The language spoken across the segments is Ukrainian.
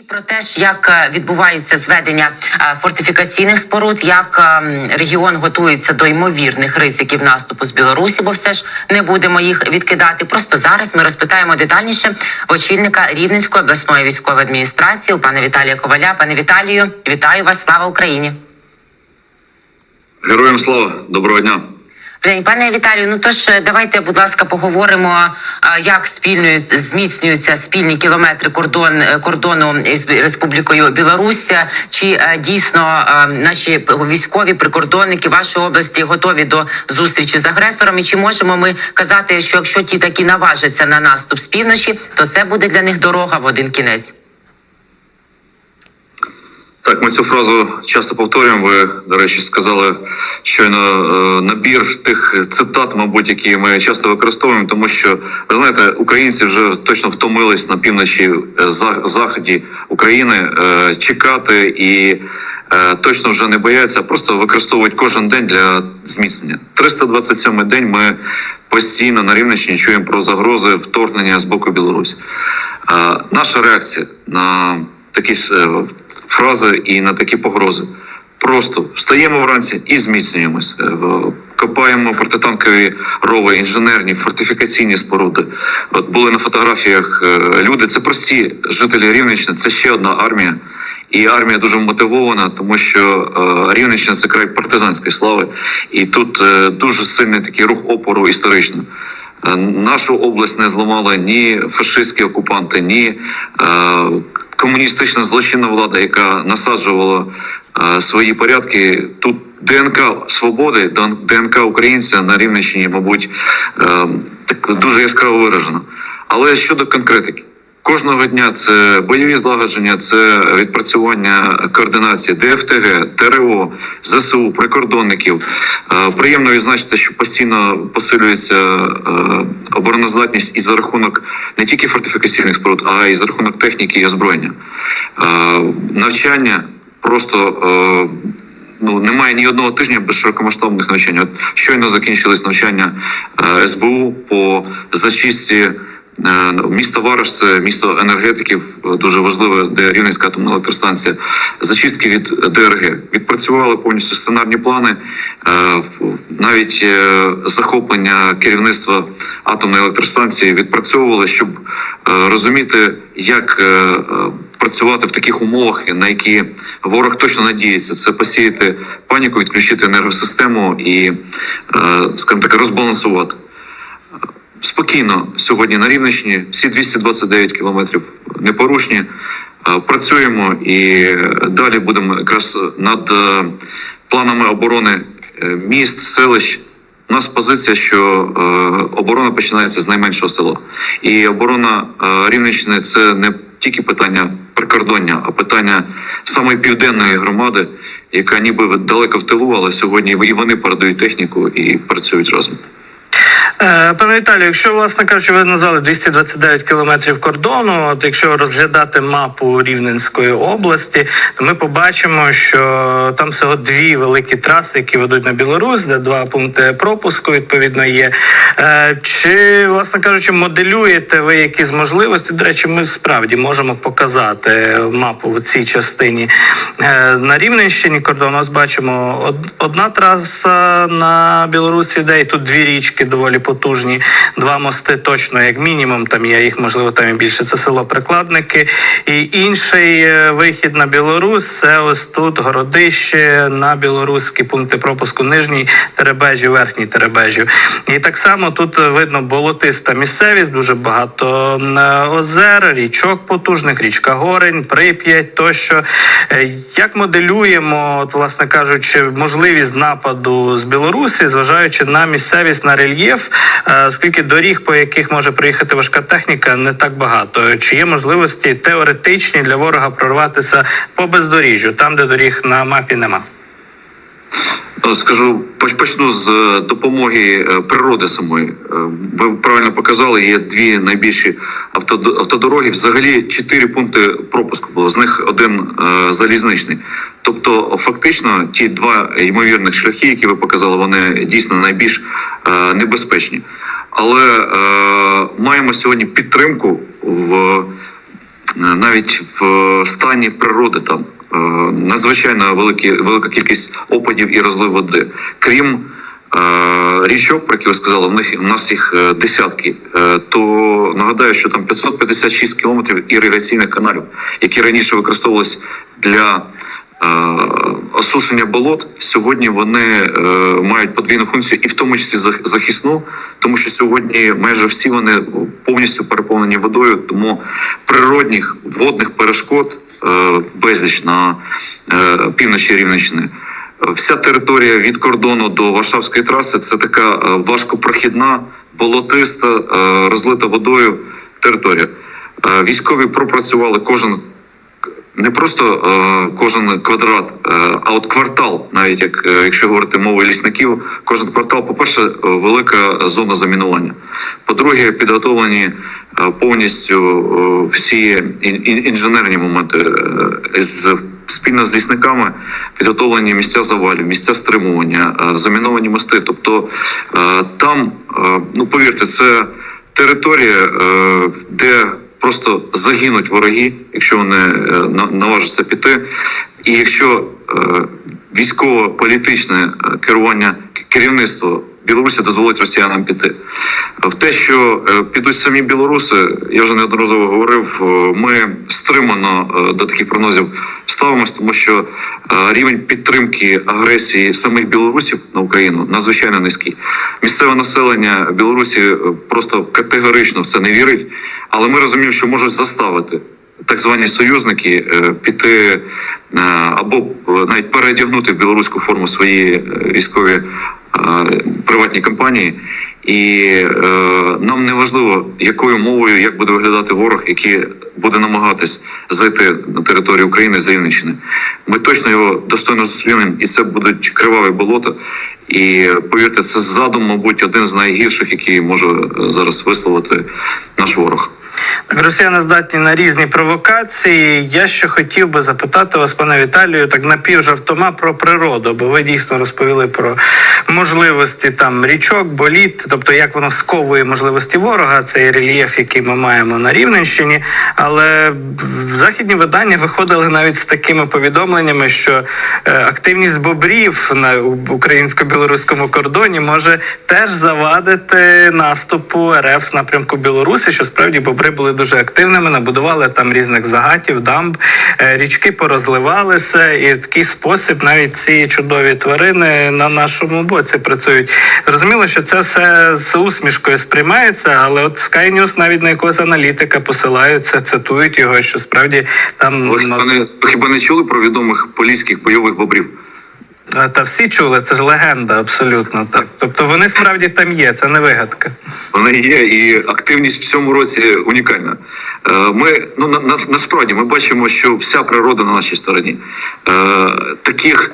І про те, як е, відбувається зведення е, фортифікаційних споруд, як ем, регіон готується до ймовірних ризиків наступу з Білорусі, бо все ж не будемо їх відкидати. Просто зараз ми розпитаємо детальніше очільника Рівненської обласної військової адміністрації, пана Віталія Коваля. Пане Віталію, вітаю вас! Слава Україні! Героям слава, доброго дня. День, пане Віталію, ну тож е, давайте, будь ласка, поговоримо, як спільно зміцнюються спільні кілометри кордон е, кордону із Республікою Білорусь. Чи е, дійсно е, наші військові прикордонники вашої області готові до зустрічі з агресором? І чи можемо ми казати, що якщо ті такі наважаться на наступ з півночі, то це буде для них дорога в один кінець? Так, ми цю фразу часто повторюємо. Ви, до речі, сказали щойно е, набір тих цитат, мабуть, які ми часто використовуємо, тому що ви знаєте, українці вже точно втомились на півночі е, заході України е, чекати і. Точно вже не бояться, просто використовують кожен день для зміцнення. 327 день ми постійно на Рівненщині чуємо про загрози вторгнення з боку Білорусі. Наша реакція на такі е, фрази і на такі погрози. Просто встаємо вранці і зміцнюємось. Е, Копаємо протитанкові рови, інженерні, фортифікаційні споруди. От були на фотографіях е, люди. Це прості жителі Рівненщини. Це ще одна армія. І армія дуже мотивована, тому що Рівненщина це край партизанської слави, і тут дуже сильний такий рух опору історично. Е, Нашу область не зламали ні фашистські окупанти, ні е, комуністична злочинна влада, яка насаджувала е, свої порядки. Тут ДНК свободи, ДНК українця на Рівненщині, мабуть, так дуже яскраво виражено. Але щодо конкретики. Кожного дня це бойові злагодження, це відпрацювання координації ДФТГ, ТРО, ЗСУ, прикордонників. Е, Приємно відзначити, що постійно посилюється е, обороноздатність і за рахунок не тільки фортифікаційних споруд, а й за рахунок техніки і озброєння. Е, Навчання просто. Ну, немає ні одного тижня без широкомасштабних навчань. От щойно закінчились навчання СБУ по зачистці Місто Вараш це місто енергетиків, е, дуже важливе, де Рівненська атомна електростанція. Зачистки від ДРГ відпрацювали повністю сценарні плани, е, навіть е, захоплення керівництва атомної електростанції відпрацьовували, щоб е, розуміти, як е, е, працювати в таких умовах, на які ворог точно надіється. Це посіяти паніку, відключити енергосистему і, е, скажімо так, розбалансувати. Спокійно сьогодні на Рівненщині всі 229 кілометрів непорушні. Е, Працюємо і далі будемо якраз над е, планами оборони е, міст, селищ. У нас позиція, що е, оборона починається з найменшого села, і оборона е, Рівненщини це не тільки питання прикордоння, а питання самої південної громади, яка ніби далеко в тилу, але сьогодні і вони передають техніку і працюють разом. Е, Пане Віталію, якщо власне кажучи, ви назвали 229 кілометрів кордону. От якщо розглядати мапу Рівненської області, то ми побачимо, що там всього дві великі траси, які ведуть на Білорусь, де два пункти пропуску відповідно є. Е, Чи, власне кажучи, моделюєте ви якісь можливості? До речі, ми справді можемо показати мапу в цій частині Е, на Рівненщині кордону. Бачимо одна траса на Білорусі, де і тут дві річки доволі потужні, два мости точно, як мінімум. Там є їх, можливо, там і більше. Це село Прикладники. І інший е, вихід на Білорусь це ось тут городище на білоруські пункти пропуску нижній Теребежі, верхній Теребежі. І так само тут видно болотиста місцевість, дуже багато е, озер, річок потужних, річка Горень, Прип'ять тощо. Е, Як моделюємо, от, власне кажучи, можливість нападу з Білорусі, зважаючи на місцевість на рельєф, е, оскільки доріг, по яких може приїхати важка техніка, не так багато. Чи є можливості теоретичні для ворога прорватися по бездоріжжю, там, де доріг на мапі нема? Скажу, почну з е, допомоги е, природи самої. Е, Ви правильно показали, є дві найбільші автодороги. Взагалі чотири пункти пропуску було. З них один залізничний. Тобто, фактично, ті два ймовірних шляхи, які ви показали, вони дійсно найбільш небезпечні. Але маємо сьогодні підтримку в навіть в стані природи там надзвичайно великі, велика кількість опадів і розлив води. Крім е, річок, про які ви сказали, в них у нас їх е, десятки. Е, то нагадаю, що там 556 кілометрів іригаційних каналів, які раніше використовувалися для е, осушення болот. Сьогодні вони е, мають подвійну функцію, і в тому числі зах- захисну, тому що сьогодні майже всі вони повністю переповнені водою, тому природних водних перешкод е, безліч на е, півночі Рівненщини. Вся територія від кордону до Варшавської траси це така е, важкопрохідна, болотиста, е, розлита водою територія. Е, Військові пропрацювали кожен не просто е, кожен квадрат, е, а от квартал, навіть як е, якщо говорити мовою лісників, кожен квартал, по-перше, е, велика зона замінування. По-друге, підготовлені е, повністю е, всі ін- ін- інженерні моменти е, з спільно з лісниками підготовлені місця завалів, місця стримування, е, заміновані мости. Тобто е, там, ну повірте, це територія, де просто загинуть вороги, якщо вони е, на- наважаться піти. І якщо е, військово-політичне е, керування керівництво Білорусі дозволить росіянам піти. В те, що е, підуть самі білоруси, я вже неодноразово говорив. е, Ми стримано е, до таких прогнозів ставимось, тому що е, рівень підтримки агресії самих білорусів на Україну надзвичайно низький. Місцеве населення Білорусі е, просто категорично в це не вірить, але ми розуміємо, що можуть заставити. Так звані союзники е, піти е, або е, навіть переодягнути в білоруську форму свої військові приватні компанії, і е, нам не важливо, якою мовою як буде виглядати ворог, який буде намагатись зайти на територію України з Рівненщини. Ми точно його достойно зустрінемо, і це будуть криваві болота. І повірте, це задум, мабуть, один з найгірших, який може зараз висловити наш ворог. Росіяни здатні на різні провокації. Я ще хотів би запитати вас, пане Віталію, так напівжартома про природу, бо ви дійсно розповіли про можливості там річок, боліт, тобто як воно сковує можливості ворога, цей рельєф, який ми маємо на Рівненщині. Але західні видання виходили навіть з такими повідомленнями, що е, активність бобрів на українсько-білоруському кордоні може теж завадити наступу РФ з напрямку Білорусі, що справді бобри були дуже активними, набудували там різних загатів, дамб, е, річки порозливалися, і в такий спосіб навіть ці чудові тварини на нашому боці працюють. Зрозуміло, що це все з усмішкою сприймається, але от Sky News навіть на якогось аналітика посилаються, цитують його, що справді там хіба не чули про відомих поліських бойових бобрів? Та всі чули, це ж легенда, абсолютно так. Тобто вони справді там є, це не вигадка. Вони є, і активність в цьому році унікальна. Е, Ми ну на, на, насправді ми бачимо, що вся природа на нашій стороні. Е, Таких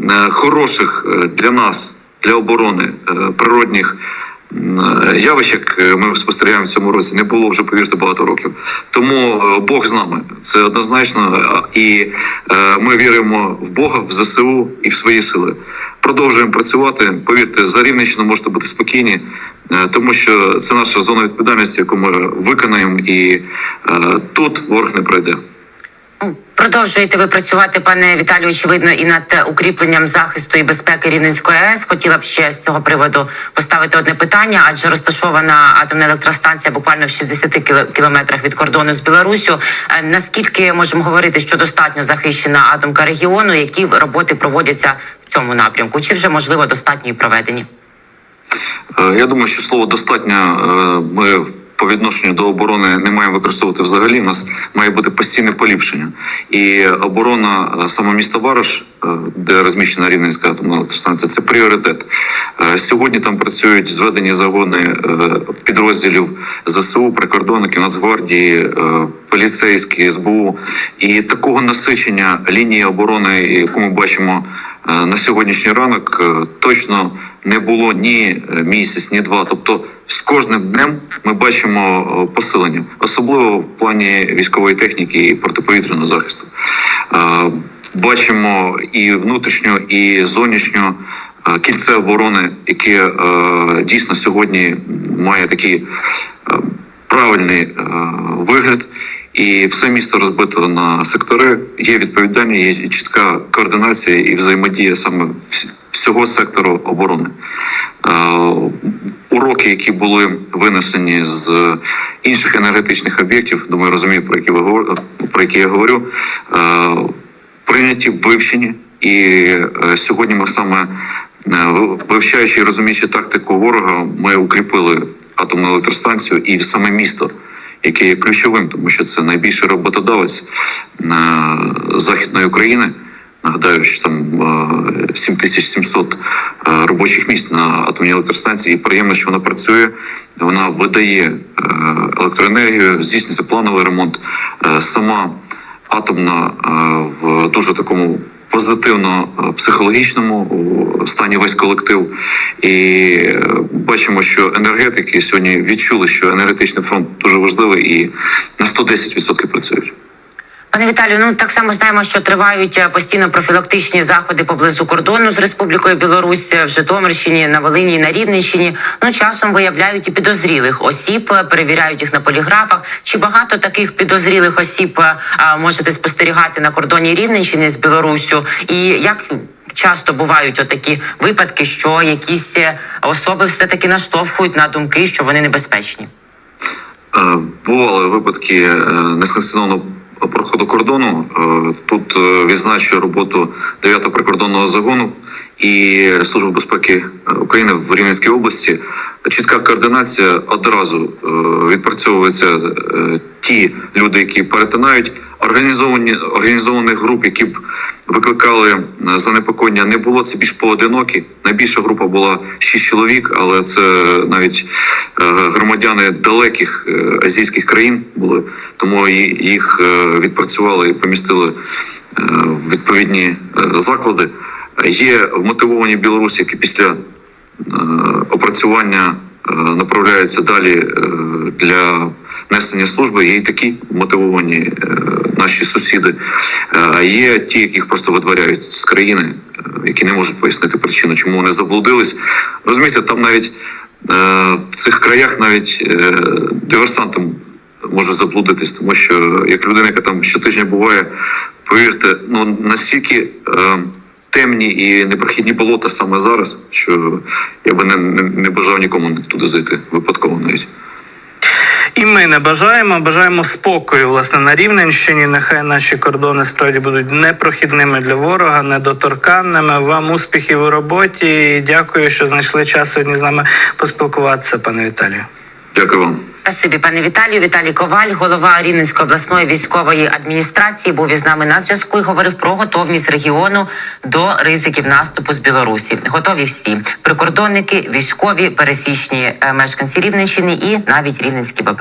е, хороших для нас, для оборони природних явищ, як е, ми спостерігаємо в цьому році, не було вже, повірте, багато років. Тому е, Бог з нами. Це однозначно. І е, ми віримо в Бога, в ЗСУ і в свої сили. Продовжуємо працювати. Повірте, за Рівненщину можете бути спокійні, е, тому що це наша зона відповідальності, яку ми виконаємо, і е, тут ворог не пройде. Продовжуєте ви працювати, пане Віталію, очевидно, і над е, укріпленням захисту і безпеки Рівненської АЕС. Хотіла б ще з цього приводу поставити одне питання, адже розташована атомна електростанція буквально в 60 кіло- кілометрах від кордону з Білоруссю. Е, Наскільки можемо говорити, що достатньо захищена атомка регіону? Які роботи проводяться в цьому напрямку? Чи вже можливо достатньо і проведені? Е, Я думаю, що слово достатньо ми по відношенню до оборони не маємо використовувати взагалі. У нас має бути постійне поліпшення. І оборона е, саме міста Вараш, е, де розміщена Рівненська атомна електростанція, це пріоритет. Е, Сьогодні там працюють зведені загони підрозділів ЗСУ, прикордонників, Нацгвардії, поліцейські, СБУ. І такого насичення лінії оборони, яку ми бачимо на сьогоднішній ранок, точно не було ні е, місяць, ні два. Тобто з кожним днем ми бачимо е, посилення, особливо в плані військової техніки і протиповітряного захисту. Е, Бачимо і внутрішню, і зовнішню кільце оборони, яке дійсно сьогодні має такий правильний вигляд. І все місто розбито на сектори. Є відповідальні, є чітка координація і взаємодія саме всього сектору оборони. Е, Уроки, які були винесені з інших енергетичних об'єктів, думаю, розумію, про які ви про які я говорю, е, прийняті, вивчені. І е, сьогодні ми саме вивчаючи і розуміючи тактику ворога, ми укріпили атомну електростанцію і саме місто, яке є ключовим, тому що це найбільший роботодавець е, західної України. Нагадаю, що там е, 7700 е, робочих місць на атомній електростанції. І приємно, що вона працює. Вона видає е, електроенергію, здійснюється плановий ремонт. Е, Сама атомна е, в дуже такому позитивно е, психологічному стані весь колектив. І е, бачимо, що енергетики сьогодні відчули, що енергетичний фронт дуже важливий і на 110% працюють. Пане Віталію, ну так само знаємо, що тривають е, постійно профілактичні заходи поблизу кордону з Республікою Білорусь е, в Житомирщині, на Волині на Рівненщині. Ну часом виявляють і підозрілих осіб, е, перевіряють їх на поліграфах. Чи багато таких підозрілих осіб а, можете спостерігати на кордоні Рівненщини з Білоруссю? І як часто бувають отакі випадки, що якісь особи все таки наштовхують на думки, що вони небезпечні? Бували випадки несанкціонованого проходу кордону. Е, Тут відзначує роботу 9-го прикордонного загону і Служби безпеки України в Рівненській області. Чітка координація одразу е, відпрацьовуються е, ті люди, які перетинають організовані організованих груп, які б викликали е, занепокоєння, не було. Це більш поодинокі. Найбільша група була 6 чоловік, але це навіть е, громадяни далеких е, азійських країн були, тому їх відпрацювали і помістили в відповідні заклади. Є вмотивовані білорусі, які після опрацювання направляються далі е, для несення служби. Є і такі мотивовані е, наші сусіди. Е, А є ті, яких просто видворяють з країни, е, які не можуть пояснити причину, чому вони заблудились. Розумієте, там навіть е, в цих краях навіть е, диверсантам можуть заблудитись, тому що як людина, яка там щотижня буває, повірте, ну настільки. Темні і непрохідні болота саме зараз, що я би не, не, не бажав нікому туди зайти випадково навіть. І ми не бажаємо. Бажаємо спокою власне на Рівненщині. Нехай наші кордони справді будуть непрохідними для ворога, недоторканними. Вам успіхів у роботі. І Дякую, що знайшли час сьогодні з нами поспілкуватися, пане Віталію. Дякую вам. Спасибі, пане Віталію. Віталій Коваль, голова Рівненської обласної військової адміністрації, був із нами на зв'язку і говорив про готовність регіону до ризиків наступу з Білорусі. Готові всі прикордонники, військові, пересічні е, мешканці Рівненщини і навіть рівненські бобри.